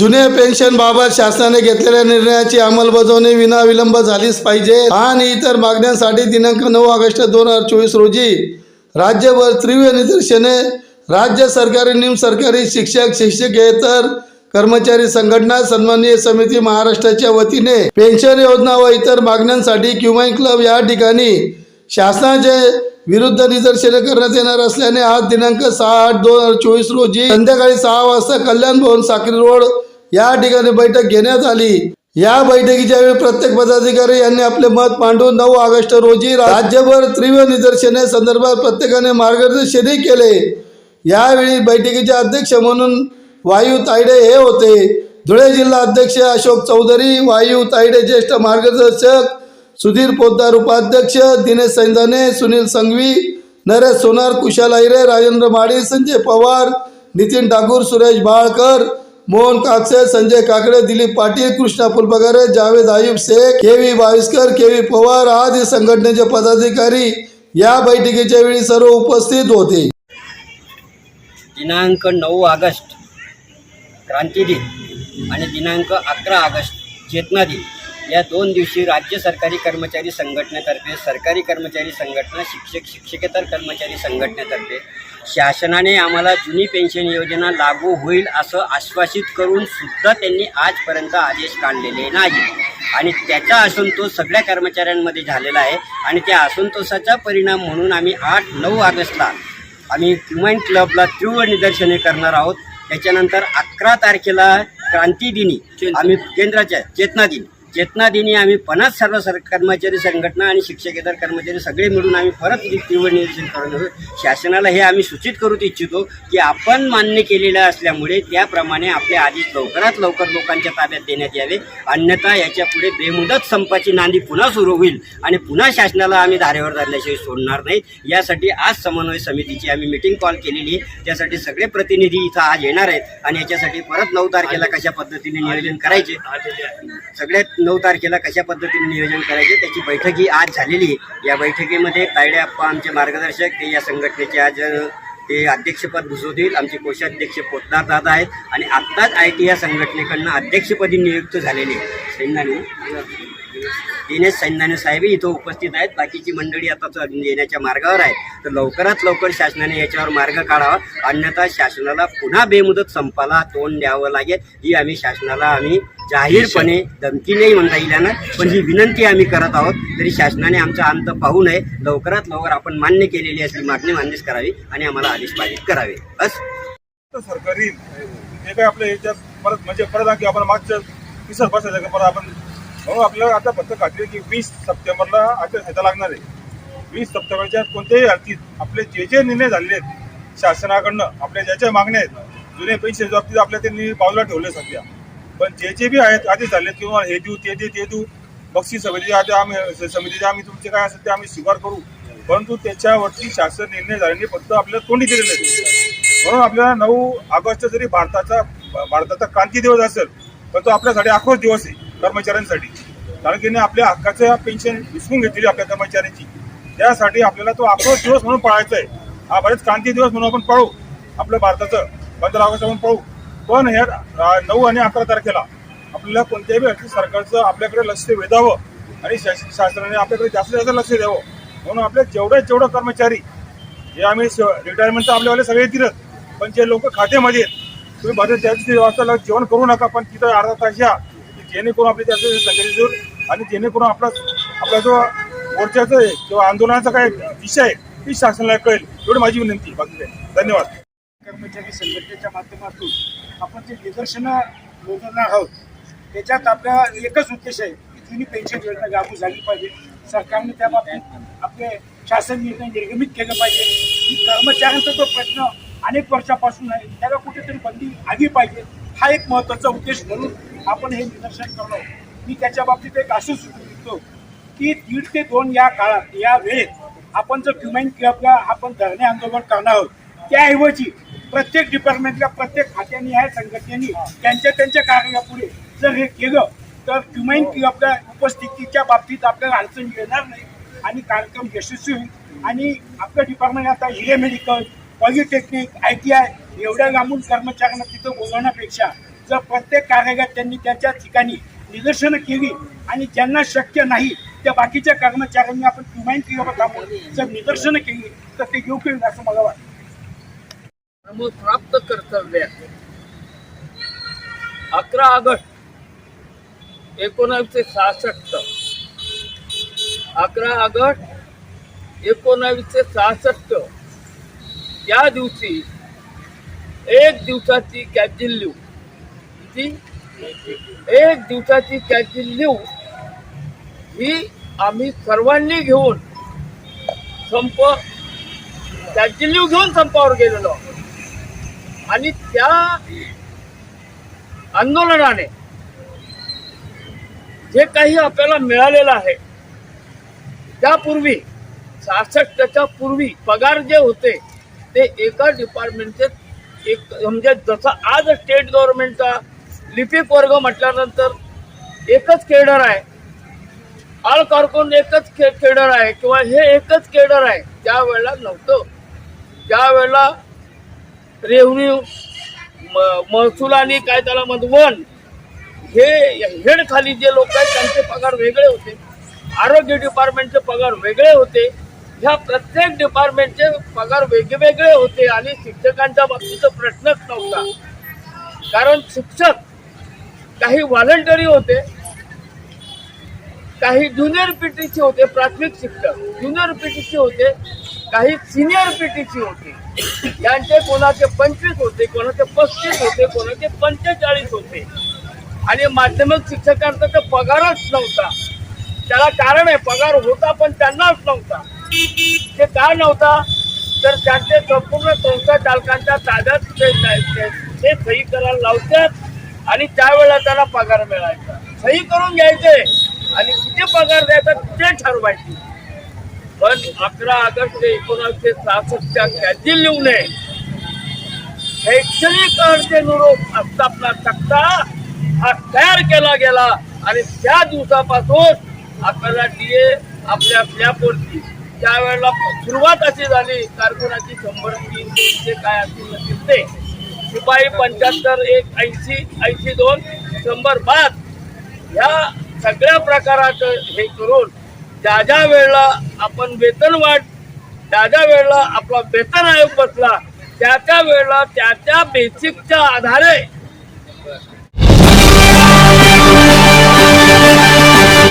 जुन्या पेन्शन बाबत शासनाने घेतलेल्या निर्णयाची अंमलबजावणी विनाविलंब झालीच पाहिजे. आणि इतर मागण्यांसाठी दिनांक नऊ ऑगस्ट दोन हजार चोवीस रोजी राज्यभर तीव्र निदर्शने राज्य सरकारी निम सरकारी शिक्षक शिक्षकेतर कर्मचारी संघटना सन्माननीय समिती महाराष्ट्राच्या वतीने पेन्शन योजना व इतर मागण्यांसाठी क्युमाइन क्लब या ठिकाणी शासनाचे विरुद्ध निदर्शने करण्यात येणार असल्याने आज दिनांक सहा आठ दोन हजार चोवीस रोजी संध्याकाळी सहा वाजता कल्याण भवन साक्री रोड या ठिकाणी बैठक घेण्यात आली. या बैठकीच्या वेळी प्रत्येक पदाधिकारी यांनी आपले मत मांडून नऊ ऑगस्ट रोजी राज्यभर तीव्र निदर्शने संदर्भात प्रत्येकाने मार्गदर्शनही केले. यावेळी बैठकीचे अध्यक्ष म्हणून वायू तायडे हे होते. धुळे जिल्हा अध्यक्ष अशोक चौधरी वायू तायडे ज्येष्ठ मार्गदर्शक सुधीर पोद्दार उपाध्यक्ष दिनेश सैंदाने सुनील संघवी नरेश सोनार Kushal Ahire Rajendra Madi Sanjay Pawar Nitin Thakur Suresh Balkar Mohan Kapse Sanjay Kakade Dilip Patil Krishna Phulbagare Javed Ayub Shaikh K V Baviskar K V Pawar आदी संघटनेचे पदाधिकारी या बैठकीच्या वेळी सर्व उपस्थित होते. दिनांक नऊ ऑगस्ट क्रांती दिन आणि दिनांक अकरा ऑगस्ट चेतना दिन. या दोन दिवशी राज्य सरकारी कर्मचारी संघटनेतर्फे सरकारी कर्मचारी संघटना शिक्षक शिक्षकेतर कर्मचारी संघटनेतर्फे शासनाने आम्हाला जुनी पेन्शन योजना लागू होईल असं आश्वासित करून सुद्धा त्यांनी आजपर्यंत आदेश काढलेले नाही. आणि त्याचा असंतोष सगळ्या कर्मचाऱ्यांमध्ये झालेला आहे. आणि त्या असंतोषाचा परिणाम म्हणून आम्ही आठ नऊ ऑगस्टला आम्ही क्युमाइन क्लबला तीव्र निदर्शने करणार आहोत. त्याच्यानंतर अकरा तारखेला क्रांतीदिनी आम्ही केंद्राच्या चेतना दिन. चेतना दिनी आम्ही पन्नास सर्व सर कर्मचारी संघटना आणि शिक्षकेतर कर्मचारी सगळे मिळून आम्ही परत तीव्र करणार आहोत शासनाला हे आम्ही सूचित करू इच्छितो की आपण मान्य केलेलं असल्यामुळे त्याप्रमाणे आपले आदेश लवकरात लवकर लोकांच्या ताब्यात देण्यात यावे. अन्यथा याच्यापुढे बेमुदत संपाची नांदी पुन्हा सुरू होईल आणि पुन्हा शासनाला आम्ही धारेवर धरल्याशिवाय सोडणार नाही. यासाठी आज समन्वय समितीची आम्ही मिटिंग कॉल केलेली आहे. त्यासाठी सगळे प्रतिनिधी इथं आज येणार आहेत आणि याच्यासाठी परत नऊ तारखेला कशा पद्धतीने नियोजन करायचे सगळ्यात नऊ तारखेला कशा पद्धतीने नियोजन करायचे त्याची बैठक ही आज झालेली आहे. या बैठकीमध्ये तायडे आप्पा आमचे मार्गदर्शक ते या संघटनेचे आज ते अध्यक्षपद भुजवतील आमचे कोषाध्यक्ष पोतदार दादा आहेत. आणि आत्ताच आय टी या संघटनेकडनं अध्यक्षपदी नियुक्त झालेले सैंदाने दिनेश सैन्याने साहेबही इथं उपस्थित आहेत. बाकीची मंडळी आता येण्याच्या मार्गावर आहे तर लवकरात लवकर शासनाने याच्यावर मार्ग काढावा. अन्यथा शासनाला पुन्हा बेमुदत संपाला तोंड द्यावं लागेल. ही आम्ही शासनाला आम्ही जाहीरपणे धमकी नाही म्हणता येईल ना पण ही विनंती आम्ही करत आहोत. तरी शासनाने आमचा अंत पाहू नये. लवकरात लवकर आपण मान्य केलेली असली मागणी मान्यच करावी आणि आम्हाला आदेश पारित करावे. बस. सरकारी आपल्या याच्यात परत म्हणजे परत आणखी आपण मागच्या विसर बसायचं का परत आपण म्हणून आपल्याला आता फक्त खात्री की वीस सप्टेंबरला आता ह्याचा लागणार आहे. वीस सप्टेंबरच्या कोणत्याही अर्थीत आपले जे जे निर्णय झालेले आहेत शासनाकडनं आपल्या ज्या ज्या मागण्या आहेत जुने पैसे बाबतीत आपल्या त्यांनी बाजूला ठेवले सध्या. पण जे जे बी आहेत आधीच झाले किंवा हे देऊ ते दे ते देऊ बक्षीस समिती आता आम्ही समितीचे आम्ही तुमचे काय असेल ते आम्ही स्वीकार करू. परंतु त्याच्यावरती शासन निर्णय झाल्याने फक्त आपल्याला तोंडी दिलेले म्हणून आपल्याला नऊ ऑगस्ट जरी भारताचा भारताचा क्रांती दिवस असेल पण तो आपल्यासाठी आक्रोश दिवस आहे कर्मचाऱ्यांसाठी. कारण की आपल्या हक्काचं पेन्शन विसरून घेतलेली आपल्या कर्मचाऱ्यांची. त्यासाठी आपल्याला तो आक्रोश दिवस म्हणून पाळायचा आहे हा बरेच क्रांती दिवस म्हणून आपण पाळू. आपलं भारताचं पंधरा ऑगस्ट आपण पाळू. पण ह्या नऊ आणि अकरा तारखेला आपल्याला कोणत्याही व्यक्ती सरकारचं आपल्याकडे लक्ष वेधावं आणि शास- शासनाने आपल्याकडे जास्तीत जास्त लक्ष द्यावं. म्हणून आपल्या जेवढे जेवढं कर्मचारी जे आम्ही रिटायरमेंट तर आपल्यावाले सगळे येतीलच पण जे लोक खात्यामध्ये आहेत तुम्ही भरत त्याची व्यवस्था जेवण करू नका पण तिथं अर्धा तास या. जेणेकरून आपली त्याचं संघटित आणि जेणेकरून आपला आपला जो मोर्चाचं आहे किंवा आंदोलनाचा काय दिशा आहे ती शासनाला कळेल. एवढी माझी विनंती बाकी धन्यवाद. कर्मचारी संघटनेच्या माध्यमातून आपण जे निदर्शनं नोंदवणार आहोत त्याच्यात आपला एकच उद्देश आहे की जुनी पेन्शन योजना लागू झाली पाहिजे. सरकारने त्या बाबतीत आपले शासन निर्णय निर्गमित केलं पाहिजे. की कर्मचाऱ्यांचा जो प्रश्न अनेक वर्षापासून आहे. त्याला कुठेतरी बंदी आली पाहिजे. हा एक महत्त्वाचा उद्देश म्हणून आपण हे निदर्शन करलो मी त्याच्या बाबतीत एक असं सुचवतो की दीड ते दोन या काळात या वेळेत आपण जर क्युमाइन क्लबला आपण धरणे आंदोलन करणार आहोत त्याऐवजी प्रत्येक डिपार्टमेंटला प्रत्येक खात्यांनी या संघटनेनी त्यांच्या त्यांच्या कार्यापुढे जर हे केलं तर क्युमाइन क्लबला उपस्थितीच्या बाबतीत आपल्याला अडचण येणार नाही आणि कार्यक्रम यशस्वी होईल. आणि आपलं डिपार्टमेंट आता Hire medical polytechnic I T I एवढ्या लांबून कर्मचाऱ्यांना तिथं बोलवण्यापेक्षा जर प्रत्येक कार्यकर्त्यांनी त्यांच्या ठिकाणी निदर्शनं केली आणि ज्यांना शक्य नाही त्या बाकीच्या कर्मचाऱ्यांनी आपण किमान क्रियावर थांबून जर निदर्शनं केली तर ते योग्य होईल असं मला वाटतं. मग प्राप्त कर्तव्य. अकरा ऑगस्ट एकोणावीसशे सहासष्ट. अकरा ऑगस्ट एकोणावीसशे सहासष्ट. या दिवशी एक दिवसाची कॅचिल लिव किती? एक दिवसाची कॅचिल लिव ही आम्ही सर्वांनी घेऊन संप कॅचिल लिव घेऊन संपावर गेलेलो. आहोत. आणि त्या आंदोलनाने जे काही आपल्याला मिळालेलं आहे त्यापूर्वी सहासष्टच्या पूर्वी पगार जे होते ते एका डिपार्टमेंटचे एक म्हणजे जसं आज स्टेट गव्हर्नमेंटचा लिपिक वर्ग म्हटल्यानंतर एकच केडर आहे. आल कारकून एकच खे केडर आहे किंवा हे एकच केडर आहे त्यावेळेला नव्हतं. त्यावेळेला रेव्हन्यू म- महसूल आणि काय त्याला म्हणतो वन हे हेड खाली जे लोक आहेत त्यांचे पगार वेगळे होते. आरोग्य डिपार्टमेंटचे पगार वेगळे होते. ह्या प्रत्येक डिपार्टमेंटचे पगार वेगवेगळे होते आणि शिक्षकांच्या बाबतीचा प्रश्नच नव्हता. कारण शिक्षक काही व्हॉलंटरी होते काही ज्युनियर पीटीसी होते प्राथमिक शिक्षक. ज्युनियर पीटीसी होते काही सिनियर पीटीसी होते. यांचे कोणाचे पंचवीस होते कोणाचे पस्तीस होते कोणाचे पंचेचाळीस होते. आणि माध्यमिक शिक्षकांचा तर पगारच नव्हता. त्याला कारण आहे पगार होता पण त्यांनाच नव्हता. ते का नव्हता? तर त्यांचे संपूर्ण संस्था चालकांच्या ताब्यात ते सही करायला लावतात आणि त्यावेळेला त्यांना पगार मिळायचा. सही करून घ्यायचे आणि किती पगार द्यायचा ते ठरवायचे. पण अकरा ऑगस्ट एकोणीसशे सहासष्टच्या त्याची लिहू नये शैक्षणिक अर्थेनुरूप आस्थापना तक्ता हा तयार केला गेला आणि त्या दिवसापासून आपल्याला डीए आपल्या स्लॅबवरती त्यावेळेला सुरुवात अशी झाली कारकुनाची शंभर तीन दोनशे काय असतील नसतील ते. शिपाई पंच्याहत्तर एक ऐंशी ऐंशी दोन शंभर पाच. ह्या सगळ्या प्रकाराचं हे करून ज्या ज्या वेळेला आपण वेतन वाढ ज्या ज्या वेळेला आपला वेतन आयोग बसला त्या त्या वेळेला त्या त्या बेसिकच्या आधारे